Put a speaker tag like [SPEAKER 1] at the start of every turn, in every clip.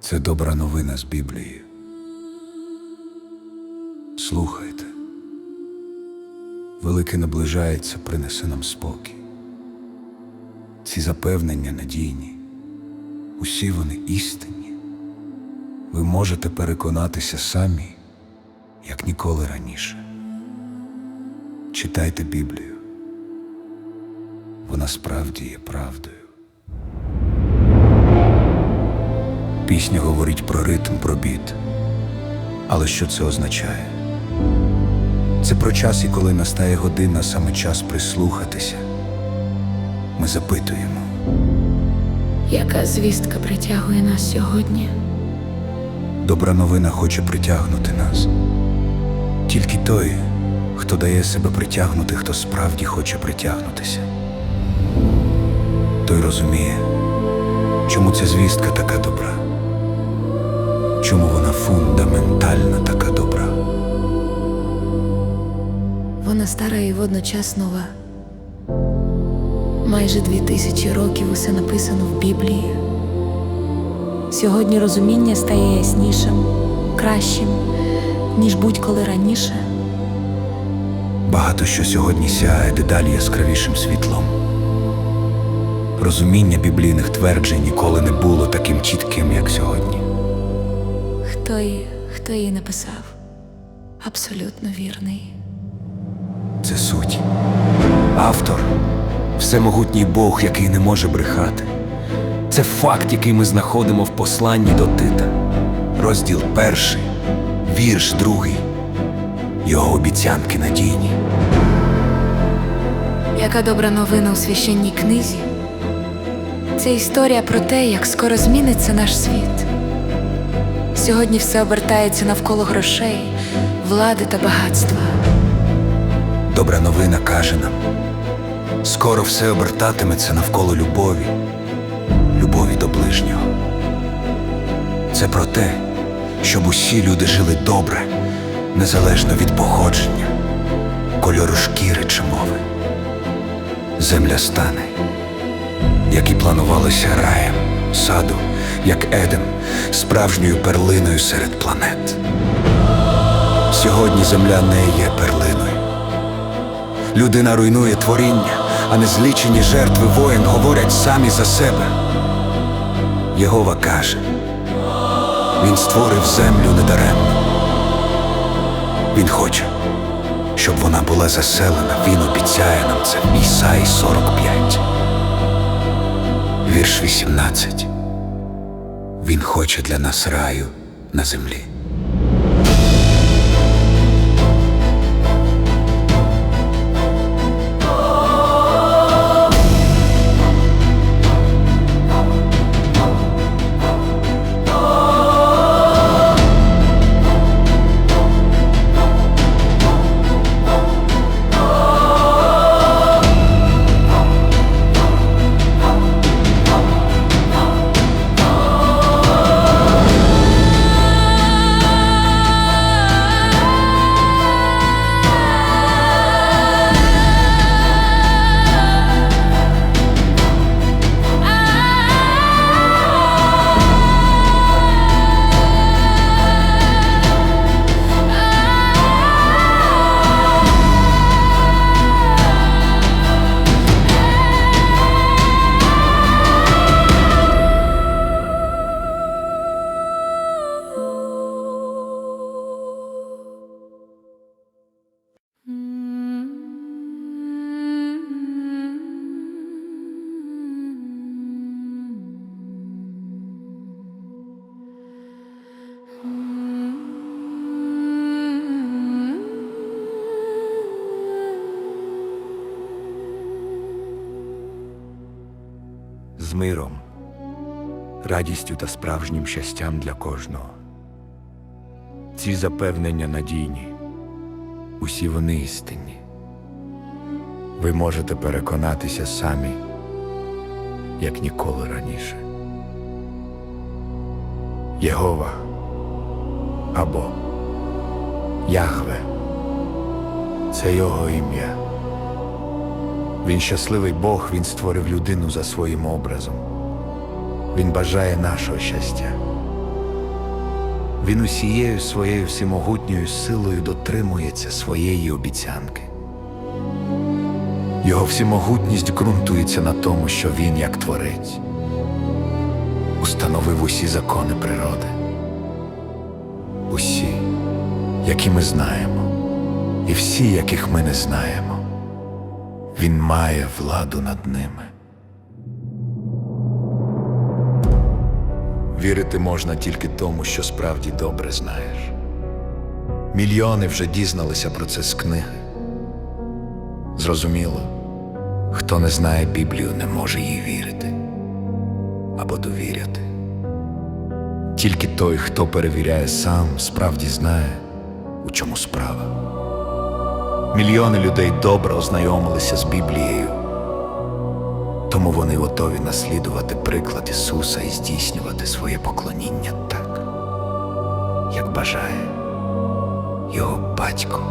[SPEAKER 1] Це добра новина з Біблії. Слухайте. Велике наближається, принесе нам спокій. Ці запевнення надійні, усі вони істинні. Ви можете переконатися самі, як ніколи раніше. Читайте Біблію. Вона справді є правдою. Пісня говорить про ритм, про біт. Але що це означає? Це про час, і коли настає година, саме час прислухатися. Ми запитуємо,
[SPEAKER 2] Яка звістка притягує нас сьогодні?
[SPEAKER 1] добра новина хоче притягнути нас. Тільки той, хто дає себе притягнути, хто справді хоче притягнутися. Той розуміє, чому ця звістка така добра, чому вона фундаментально така добра.
[SPEAKER 2] Вона стара і водночас нова. Майже дві тисячі років усе написано в Біблії. Сьогодні розуміння стає яснішим, кращим, ніж будь-коли раніше.
[SPEAKER 1] Багато що сьогодні сяє дедалі яскравішим світлом. Розуміння біблійних тверджень ніколи не було таким чітким, як сьогодні.
[SPEAKER 2] Її, хто її написав? Абсолютно вірний.
[SPEAKER 1] Це суть. Автор всемогутній Бог, який не може брехати. Це факт, який ми знаходимо в посланні до Тита. Розділ перший, вірш другий. Його обіцянки надійні.
[SPEAKER 2] Яка добра новина у священній книзі? Це історія про те, як скоро зміниться наш світ. Сьогодні все обертається навколо грошей, влади та багатства.
[SPEAKER 1] Добра новина каже нам: скоро все обертатиметься навколо любові, любові до ближнього. Це про те, щоб усі люди жили добре, незалежно від походження, кольору шкіри чи мови. Земля стане, як і планувалося раєм, саду, як Едем, справжньою перлиною серед планет. Сьогодні земля не є перлиною. Людина руйнує творіння, а незлічені жертви воїн говорять самі за себе. Єгова каже, Він створив землю недаремно. Він хоче, щоб вона була заселена. Він обіцяє нам це в Ісаї 45. Вірш 18. Він хоче для нас раю на землі. З миром, радістю та справжнім щастям для кожного. Ці запевнення надійні, усі вони істинні. Ви можете переконатися самі, як ніколи раніше. Єгова або Яхве це його ім'я. Він щасливий Бог, він створив людину за своїм образом. Він бажає нашого щастя. Він усією своєю всемогутньою силою дотримується своєї обіцянки. Його всемогутність ґрунтується на тому, що він, як творець, установив усі закони природи. Усі, які ми знаємо, і всі, яких ми не знаємо. Він має владу над ними. Вірити можна тільки тому, що справді добре знаєш. Мільйони вже дізналися про це з книги. Зрозуміло, хто не знає Біблію, не може їй вірити або довіряти. Тільки той, хто перевіряє сам, справді знає, у чому справа. Мільйони людей добре ознайомилися з Біблією, тому вони готові наслідувати приклад Ісуса і здійснювати своє поклоніння так, як бажає його батько.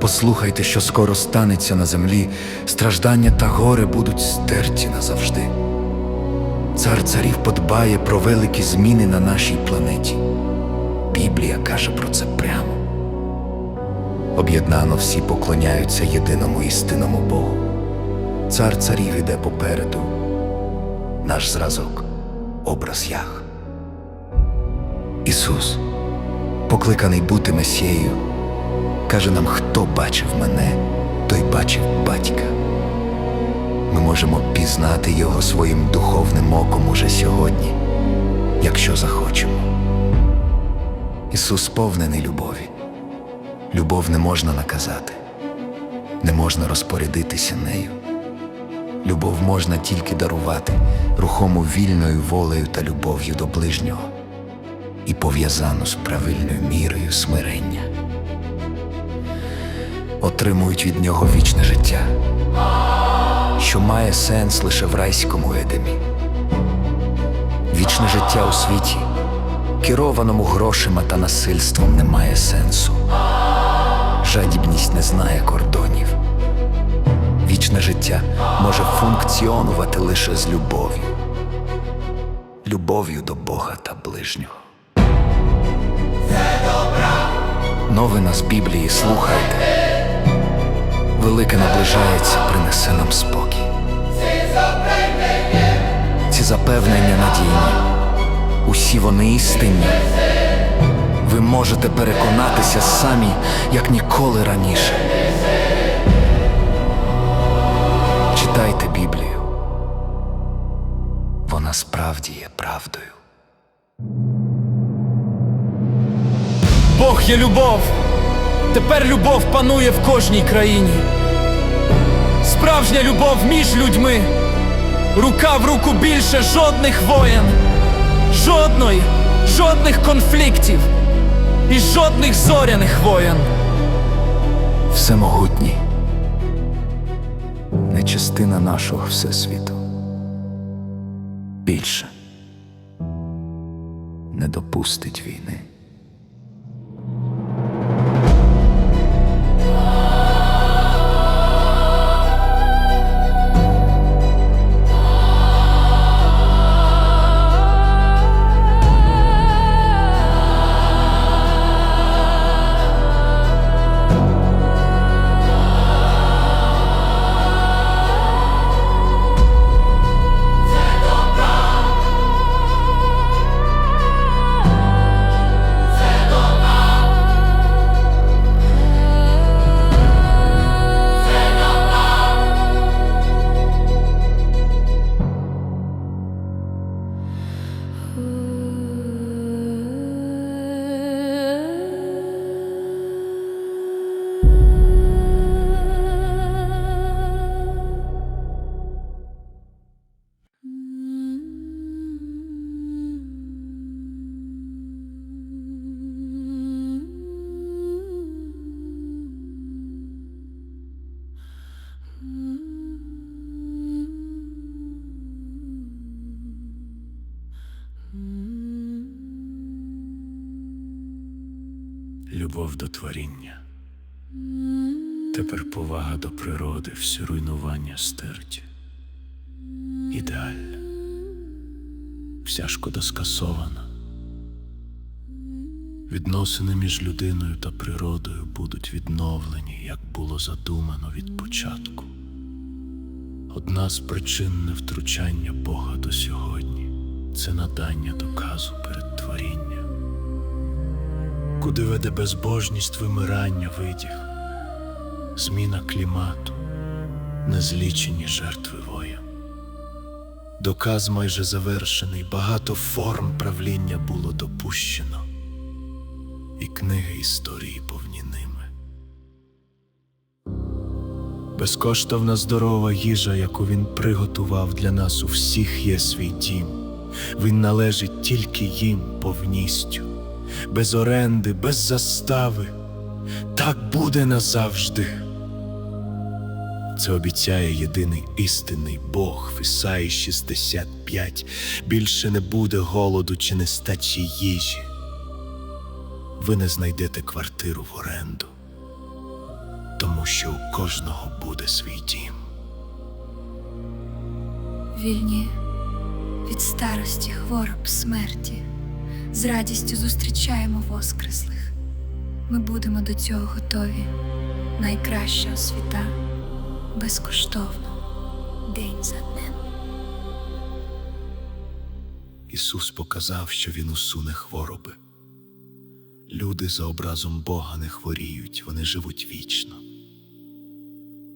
[SPEAKER 1] Послухайте, що скоро станеться на землі, страждання та горе будуть стерті назавжди. Цар царів подбає про великі зміни на нашій планеті. Біблія каже про це прямо. Об'єднано всі поклоняються єдиному істинному Богу. Цар царів іде попереду. Наш зразок, образ Ях. Ісус, покликаний бути Месією, каже нам, хто бачив мене, той бачив батька. Ми можемо пізнати Його своїм духовним оком уже сьогодні, якщо захочемо. Ісус сповнений любові. Любов не можна наказати, не можна розпорядитися нею. Любов можна тільки дарувати рухому вільною волею та любов'ю до ближнього і пов'язану з правильною мірою смирення. Отримують від нього вічне життя, що має сенс лише в райському едемі. Вічне життя у світі, керованому грошима та насильством, не має сенсу. Жадібність не знає кордонів. Вічне життя може функціонувати лише з любов'ю, любов'ю до Бога та ближнього. Новина з Біблії слухайте. Велике наближається, принесе нам спокій. Ці запевнення надійні, усі вони істинні. Ви можете переконатися самі, як ніколи раніше. Читайте Біблію. Вона справді є правдою.
[SPEAKER 3] Бог є любов. Тепер любов панує в кожній країні. Справжня любов між людьми. Рука в руку більше жодних воєн, жодної, жодних конфліктів і жодних зоряних воєн.
[SPEAKER 1] Всемогутній. Не частина нашого всесвіту. Більше не допустить війни.
[SPEAKER 4] Любов до творіння. Тепер повага до природи, все руйнування стерті. Ідеаль. Вся шкода скасована,
[SPEAKER 1] Відносини між людиною та природою будуть відновлені, як було задумано від початку. Одна з причин невтручання Бога до сьогодні це надання доказу перед творінням. Куди веде безбожність вимирання видів, зміна клімату, незлічені жертви воєн. Доказ майже завершений, багато форм правління було допущено, і книги історії повні ними. Безкоштовна здорова їжа, яку він приготував для нас у всіх є свій дім. Він належить тільки їм повністю, без оренди, без застави. Так буде назавжди. Це обіцяє єдиний істинний Бог в 65. Більше не буде голоду чи нестачі їжі. Ви не знайдете квартиру в оренду, тому що у кожного буде свій дім.
[SPEAKER 5] Вільні від старості, хвороб, смерті. З радістю зустрічаємо воскреслих. Ми будемо до цього готові. Найкраща освіта безкоштовно, день за днем.
[SPEAKER 1] Ісус показав, що Він усуне хвороби. Люди за образом Бога не хворіють, вони живуть вічно.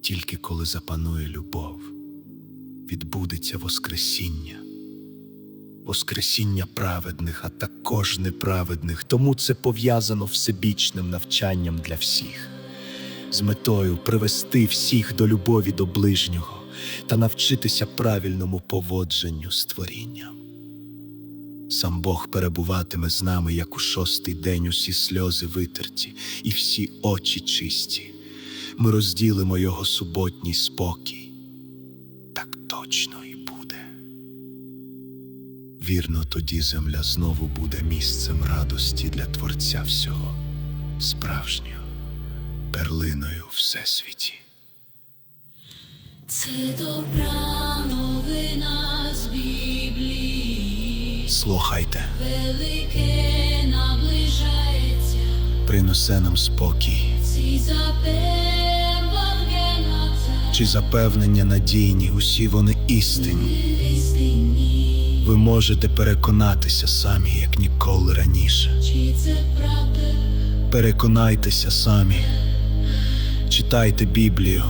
[SPEAKER 1] Тільки коли запанує любов, відбудеться Воскресіння. Воскресіння праведних, а також неправедних, тому це пов'язано всебічним навчанням для всіх, з метою привести всіх до любові до ближнього та навчитися правильному поводженню з творінням. Сам Бог перебуватиме з нами, як у шостий день усі сльози витерті і всі очі чисті. Ми розділимо його суботній спокій. Так точно. Вірно, тоді земля знову буде місцем радості для Творця всього, справжнього, перлиною всесвіті.
[SPEAKER 2] Це добра новина з Біблії,
[SPEAKER 1] Слухайте,
[SPEAKER 2] велике наближається,
[SPEAKER 1] принесе нам спокій.
[SPEAKER 2] ці запевнення
[SPEAKER 1] Чи запевнення надійні, усі вони істинні.
[SPEAKER 2] істинні,
[SPEAKER 1] Ви можете переконатися самі, як ніколи раніше.
[SPEAKER 2] чи це правда,
[SPEAKER 1] Переконайтеся самі. Читайте Біблію.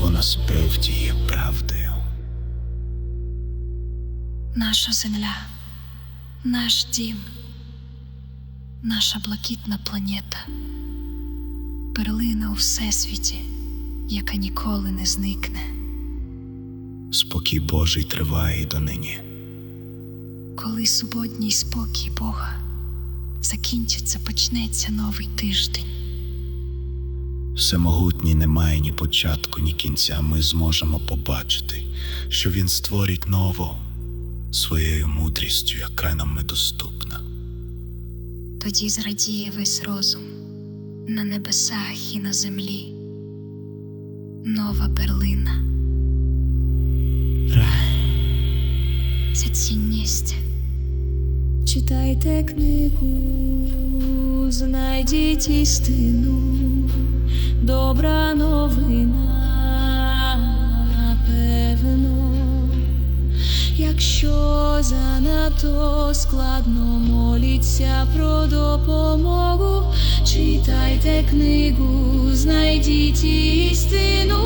[SPEAKER 1] Вона справді є правдою.
[SPEAKER 5] Наша земля, наш дім, наша блакитна планета, перлина у всесвіті, яка ніколи не зникне.
[SPEAKER 1] Спокій Божий триває і донині.
[SPEAKER 5] Коли суботній спокій Бога закінчиться, почнеться новий тиждень.
[SPEAKER 1] Всемогутній немає ні початку, ні кінця. Ми зможемо побачити, що він створить ново своєю мудрістю, яка нам недоступна.
[SPEAKER 5] Тоді зрадіє весь розум на небесах і на землі. Нова перлина. Це цінність.
[SPEAKER 2] Читайте книгу, знайдіть істину, добра новина, певно. Якщо занадто складно моліться про допомогу, читайте книгу, знайдіть істину,